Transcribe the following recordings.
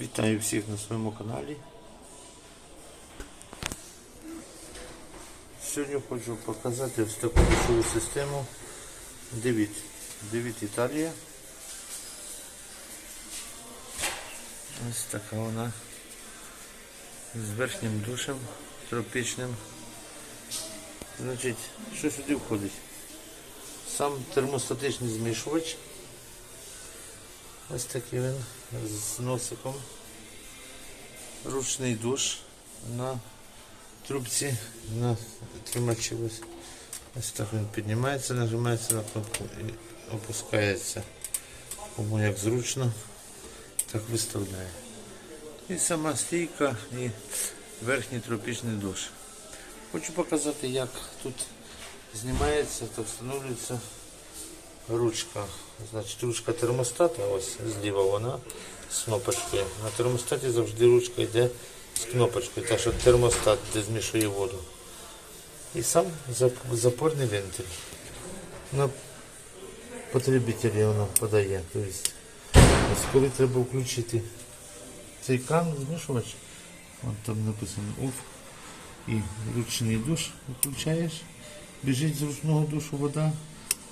Вітаю всіх на своєму каналі. Сьогодні хочу показати ось таку душову систему Девід. Девід Італія. Ось така вона з верхнім душем тропічним. Значить, що сюди входить? Сам термостатичний змішувач. Ось такий він з носиком. Ручний душ на трубці, на тримачі. Ось, так він піднімається, нажимається на кнопку і опускається. Кому як зручно, так виставляє. І сама стійка і верхній тропічний душ. Хочу показати, як тут знімається та встановлюється ручка. Значить, ручка термостата, ось зліва вона з кнопочкою. На термостаті завжди ручка йде з кнопочкою, так що термостат, де змішує воду. І сам запорний вентиль. На потребителі вона подає. Тобто, ось коли треба включити цей кран змішувач, от там написано УФ і ручний душ виключаєш, біжить з ручного душу вода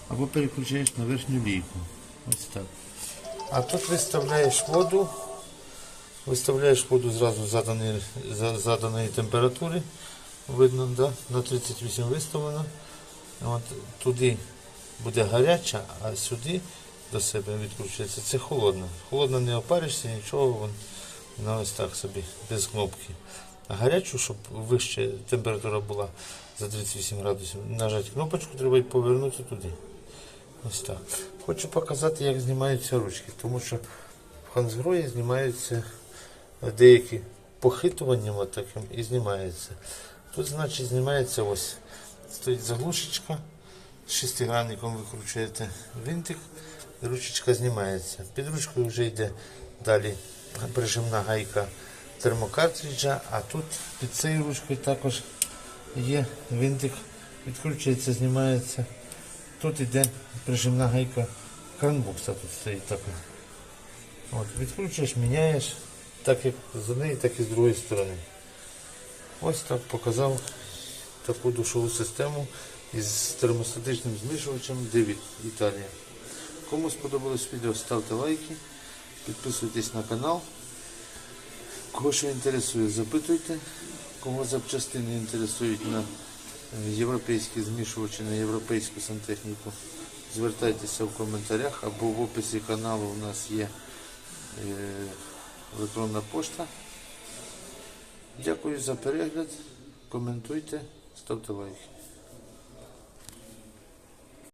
або переключаєш на верхню лійку. Ось так. А тут виставляєш воду, виставляєш воду зразу заданої, заданої температури. Видно, да? на 38 виставлено. От, туди буде гаряча, а сюди до себе відкручується. Це холодна. Холодно не опаришся, нічого, вон, вона ось так собі, без кнопки. А гарячу, щоб вища температура була за 38 градусів, нажати кнопочку треба і повернути туди. Ось так. Хочу показати, як знімаються ручки, тому що в ханзгрої знімаються деякі похитуванням отаким і знімаються. Тут, значить, знімається ось. Стоїть заглушечка, шестигранником викручуєте винтик, ручечка знімається. Під ручкою вже йде далі прижимна гайка термокартриджа, а тут під цією ручкою також є винтик, відкручується, знімається. Тут іде прижимна гайка кранбукса, тут стоїть така. От, відкручуєш, міняєш, так як з однієї, так і з другої сторони. Ось так показав таку душову систему із термостатичним змішувачем Девід Італія. Кому сподобалось відео, ставте лайки, підписуйтесь на канал. Кого що інтересує, запитуйте. Кого запчастини інтересують на європейські змішувачі, на європейську сантехніку, звертайтеся в коментарях або в описі каналу у нас є е, електронна пошта. Дякую за перегляд. Коментуйте, ставте лайки.